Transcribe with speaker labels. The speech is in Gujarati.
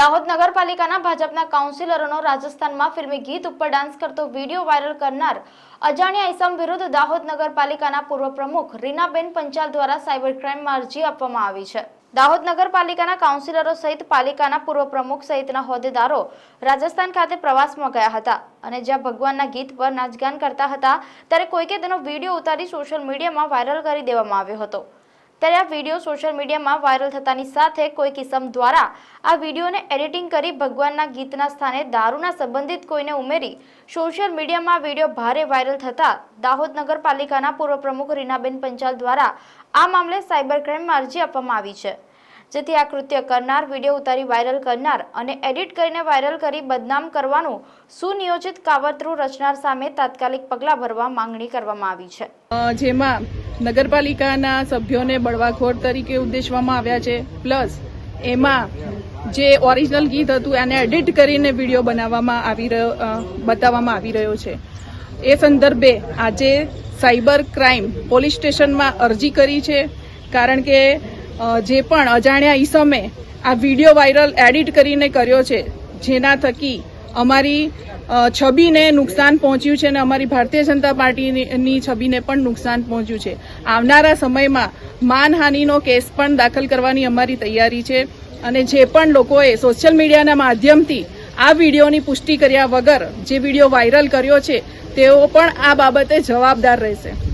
Speaker 1: દાહોદ નગરપાલિકાના ભાજપના કાઉન્સિલરોનો રાજસ્થાનમાં ફિલ્મી ગીત ઉપર ડાન્સ કરતો વીડિયો વાયરલ કરનાર અજાણ્યા ઇસમ વિરુદ્ધ દાહોદ નગરપાલિકાના પૂર્વ પ્રમુખ રીનાબેન પંચાલ દ્વારા સાયબર ક્રાઇમમાં અરજી આપવામાં આવી છે. દાહોદ નગરપાલિકાના કાઉન્સિલરો સહિત પાલિકાના પૂર્વ પ્રમુખ સહિતના હોદ્દેદારો રાજસ્થાન ખાતે પ્રવાસમાં ગયા હતા અને જ્યાં ભગવાનના ગીત પર નાચગાન કરતા હતા, ત્યારે કોઈકે તેનો વીડિયો ઉતારી સોશિયલ મીડિયામાં વાયરલ કરી દેવામાં આવ્યો હતો. ત્યારે આ વીડિયો સોશિયલ મીડિયામાં વાયરલ થતાની સાથે કોઈ કિસમ દ્વારા આ વિડીયોને એડિટિંગ કરી ભગવાનના ગીતના સ્થાને દારૂના સંબંધિત કોઈને ઉમેરી સોશિયલ મીડિયામાં વીડિયો ભારે વાયરલ થતા દાહોદ નગરપાલિકાના પૂર્વ પ્રમુખ રીનાબેન પંચાલ દ્વારા આ મામલે સાયબર ક્રાઇમમાં અરજી આપવામાં આવી છે. જેથી આ કૃત્ય કરનાર વીડિયો ઉતારી વાયરલ કરનાર અને એડિટ કરીને વાયરલ કરી બદનામ કરવાનું સુનિયોજિત કાવતરું રચનાર સામે તાત્કાલિક પગલાં ભરવા માંગણી કરવામાં આવી છે.
Speaker 2: જેમાં નગરપાલિકાના સભ્યોને બળવાખોર તરીકે ઉદ્દેશવામાં આવ્યા છે. પ્લસ એમાં જે ઓરિજિનલ ગીત હતું એને એડિટ કરીને વીડિયો બનાવવામાં આવી રહ્યો બતાવવામાં આવી રહ્યો છે. એ સંદર્ભે આજે સાયબર ક્રાઇમ પોલીસ સ્ટેશનમાં અરજી કરી છે. કારણ કે જે પણ અજાણ્યા ઈસમે આ વીડિયો વાયરલ એડિટ કરીને કર્યો છે, જેના થકી અમારી છબીને નુકસાન પહોંચ્યું છે અને અમારી ભારતીય જનતા પાર્ટીની છબીને પણ નુકસાન પહોંચ્યું છે. આવનારા સમયમાં માનહાનિનો કેસ પણ દાખલ કરવાની અમારી તૈયારી છે અને જે પણ લોકોએ સોશિયલ મીડિયાના માધ્યમથી આ વિડીયોની પુષ્ટિ કર્યા વગર જે વીડિયો વાયરલ કર્યો છે, તેઓ પણ આ બાબતે જવાબદાર રહેશે.